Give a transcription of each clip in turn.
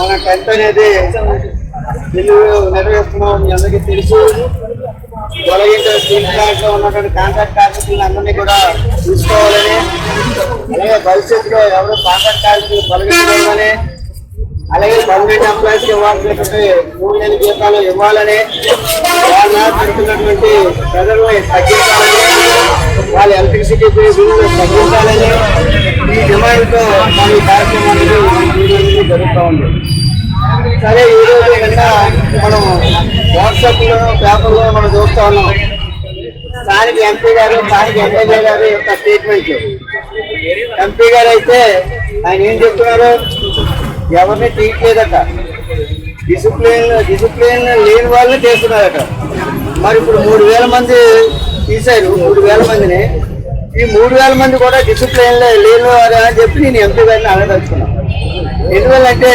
మన టెన్త్ అనేది బిల్లు నెరవేరుస్తున్నాం మీ అందరికీ తెలుసు. తొలగించ స్టీల్ ప్లాంట్లో ఉన్నటువంటి కాంట్రాక్ట్ కార్మికులను అందరినీ కూడా తీసుకోవాలని అలాగే భవిష్యత్తులో ఎవరు కాంట్రాక్ట్ కార్మికులు తొలగించకూడదని అలాగే పర్మనెంట్ ఎంప్లాయీస్ ఇవ్వాల్సినటువంటి మూడు నెలల జీతాలు ఇవ్వాలని వాళ్ళ పెడుతున్నటువంటి ప్రజలు తగ్గించాలని వాళ్ళ ఎలక్ట్రిసిటీ బిల్లు తగ్గించాలని ఈ డిమాండ్తో మన కార్యక్రమాన్ని అనేది జరుగుతూ ఉంది. సరే ఈ రోజు నిన్న మనం వాట్సాప్లో పేపర్లో మనం చూస్తా ఉన్నాం. స్థానిక ఎంపీ గారు స్థానిక ఎమ్మెల్యే గారు యొక్క స్టేట్మెంట్ ఎంపీ గారు అయితే ఆయన ఏం చెప్తున్నారు? ఎవరిని తీయట్లేదట డిసిప్లిన్ డిసిప్లిన్ లేని వాళ్ళని చేస్తున్నారట. మరి ఇప్పుడు మూడు వేల మంది తీశారు. మూడు వేల మందిని ఈ మూడు వేల మంది కూడా డిసిప్లిన్ లేనివారు అని చెప్పి నేను ఎంపీ గారిని అడగదలుచుకున్నాను ఎందువల్లంటే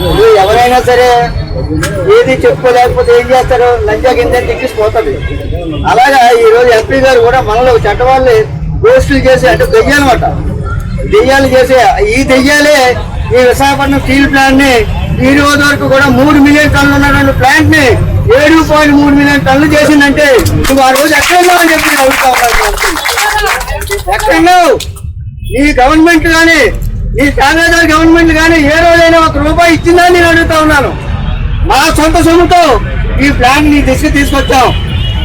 ఇప్పుడు ఎవరైనా సరే ఏది చెప్పుకోలేకపోతే ఏం చేస్తారు? లంచా కింద తిక్కిసిపోతుంది అలాగా ఈరోజు ఎంపీ గారు కూడా మనలో చట్టవాళ్ళు గోష్ఠులు చేసి అంటే దెయ్యాలన్నమాట. దెయ్యాలు చేసే ఈ దెయ్యాలే ఈ విశాఖపట్నం స్టీల్ ప్లాంట్ని ఈ రోజు వరకు కూడా మూడు మిలియన్ టన్నులు ఉన్నటువంటి ప్లాంట్ని ఏడు పాయింట్ మూడు మిలియన్ టన్నులు చేసిందంటే నువ్వు ఆ రోజు ఎక్కడో అని చెప్పి నేను అడుగుతా గవర్నమెంట్ కానీ ఈ తావేదారు గవర్నమెంట్ కానీ ఏ రోజైనా ఒక రూపాయి ఇచ్చిందా అని నేను అడుగుతా ఉన్నాను. మా సొంత సొమ్ముతో ఈ ప్లాన్ని దిశ తీసుకొచ్చాం.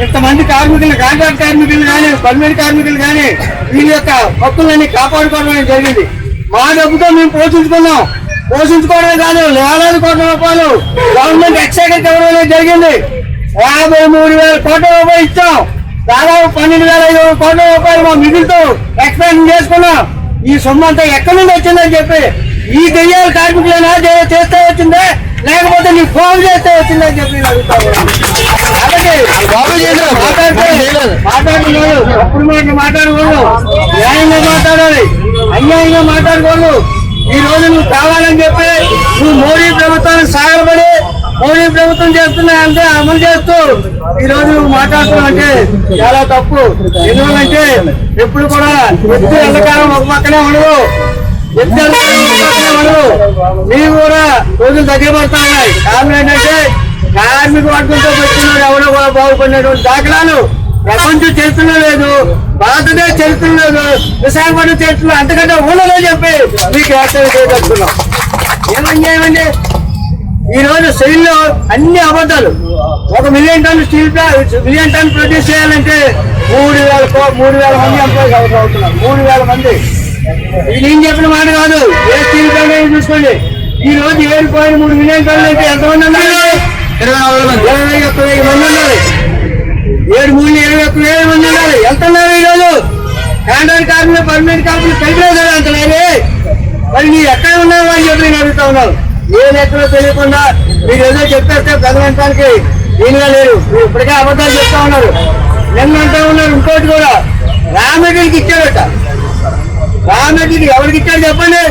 ఇంతమంది కార్మికులు కాంట్రాక్ట్ కార్మికులు కానీ పర్మనెంట్ కార్మికులు కానీ వీళ్ళ యొక్క హక్కులన్నీ కాపాడుకోవడం జరిగింది. మా డబ్బుతో మేము పోషించుకున్నాం. పోషించుకోవడమే కాదు వేలాది కోట్ల రూపాయలు గవర్నమెంట్ ఎక్సైజ్ ఇవ్వడం జరిగింది. యాభై మూడు వేల కోట్ల రూపాయలు ఇచ్చాం. దాదాపు పన్నెండు వేల ఐదు వందల కోట్ల రూపాయలు మా మిగులుతో ఎక్స్పాండ్ చేసుకున్నాం. ఈ సొమ్ము అంతా ఎక్కడి నుండి వచ్చిందని చెప్పి ఈ దెయ్యాల కార్మికులైనా చేస్తే వచ్చిందే లేకపోతే నీ ఫోన్ చేస్తే వచ్చిందని చెప్పి మాట్లాడితే మాట్లాడలేదు అప్పుడు మాట మాట్లాడకూడదు న్యాయంగా మాట్లాడాలి అన్యాయంగా మాట్లాడకూడదు ఈ రోజు నువ్వు కావాలని చెప్పి నువ్వు మోడీ ప్రభుత్వానికి సహాయపడి మోడీ ప్రభుత్వం చేస్తున్నా అంటే అమలు చేస్తూ ఈ రోజు నువ్వు మాట్లాడుతున్నావు అంటే చాలా తప్పు. ఎందువల్లంటే ఎప్పుడు కూడా వ్యక్తి ఎంతకాలం ఒక పక్కనే ఉండదు. వ్యక్తి ఎంతకాలం ఉండదు. నీవు కూడా రోజులు తగ్గిపోతా ఉన్నాయి. కారణం ఏంటంటే కార్మిక వర్గంతో పెట్టిన ఎవరో కూడా బాగుపడినటువంటి దాఖలాలు ప్రపంచం చరిత్రలో లేదు భారతదేశ చరిత్ర లేదు విశాఖపట్నం చరిత్రలో అంతకంటే ఊళ్ళలో చెప్పి మీకు వ్యాఖ్యలు చేయదలుచుకున్నాం. ఏమన్యాయమండి ఈ రోజు స్టీల్ అన్ని అబద్ధాలు. ఒక million ton steel million ton produce చేయాలంటే మూడు వేల మూడు వేల మంది ఎంప్లాయీస్ అవసరం అవుతున్నారు మూడు వేల మంది. ఇది నేను చెప్పిన మాట కాదు. ఏ స్టీల్ ప్లాంట్ అయినా చూసుకోండి. ఈ రోజు ఏడు పాయింట్ మూడు మిలియన్ టన్నులు అయితే ఎంతమంది ఉన్నారు? ఇరవై నాలుగు మంది. ఏడు మూడు ఇరవై ఒక్క వేల మంది ఉన్నారు. ఎంత ఉన్నారు ఈ రోజు కాంట్రాక్ట్ కార్మికులు పర్మనెంట్ కార్మికులు కలిపలేదు అంత మరి మీరు ఎక్కడ ఉన్నావు అని చెప్పి నేను అడుగుతా ఉన్నాను నేను ఎక్కడో తెలియకుండా మీరు ఏదో చెప్పేస్తే చదవడానికి దీనిగా లేరు. మీరు ఇప్పటికే అబద్ధాలు చెప్తా ఉన్నారు. నిన్న అంటా ఉన్నారు ఇంకోటి కూడా. రామెడ్డికి ఇచ్చాడట రామెడ్డికి ఎవరికి ఇచ్చాడు చెప్పండి.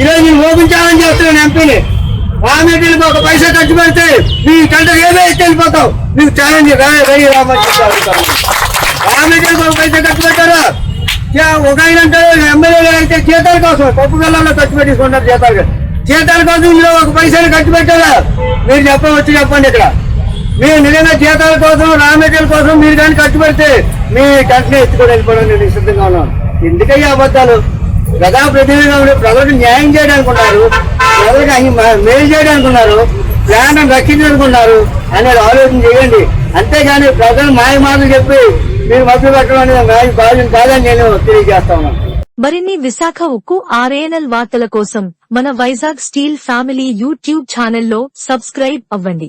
ఈరోజు నేను మోపించాలని చేస్తున్నాను ఎంపీని. రామెడ్డికి ఒక పైసా ఖర్చు పెడితే మీ కంటే ఏదో ఇచ్చి వెళ్ళిపోతావు నీకు ఛాలెంజ్ వెయ్యి రామని చెప్తాను రామెడ్డికి ఒక ఖర్చు పెట్టారా? చే- ఒక ఆయన అంటారు ఎమ్మెల్యేలు అయితే జీతాల కోసం పప్పు గల్లలో ఖర్చు పెట్టించుకుంటారు జీతాలు జీతాల కోసం ఇందులో ఒక పైసలు ఖర్చు పెట్టారా? మీరు చెప్పవచ్చు చెప్పండి ఇక్కడ. మీరు నిజంగా జీతాల కోసం రా కోసం మీరు కానీ ఖర్చు పెడితే మీ కంటనే ఎత్తుకొని వెళ్ళిపోవడం నేను సిద్ధంగా ఉన్నాను. ఎందుకయ్యా అబద్ధాలు? ప్రజాప్రతినిధిగా ప్రజలకు న్యాయం చేయడానికి ఉన్నారు ప్రజలకు మేలు చేయడానికి ఉన్నారు. ప్రాణం రక్షించుకున్నారు అనేది ఆలోచన చేయండి. అంతేగాని ప్రజలు మాయ మాటలు చెప్పి మీరు మభ్య పెట్టడం అనేది నా భావ్యం కాదని నేను తెలియజేస్తా ఉన్నాను. మరిన్ని విశాఖ ఉక్కు ఆర్ఏఎన్ఎల్ వార్తల కోసం మన వైజాగ్ స్టీల్ ఫ్యామిలీ యూట్యూబ్ ఛానల్లో సబ్స్క్రైబ్ అవ్వండి.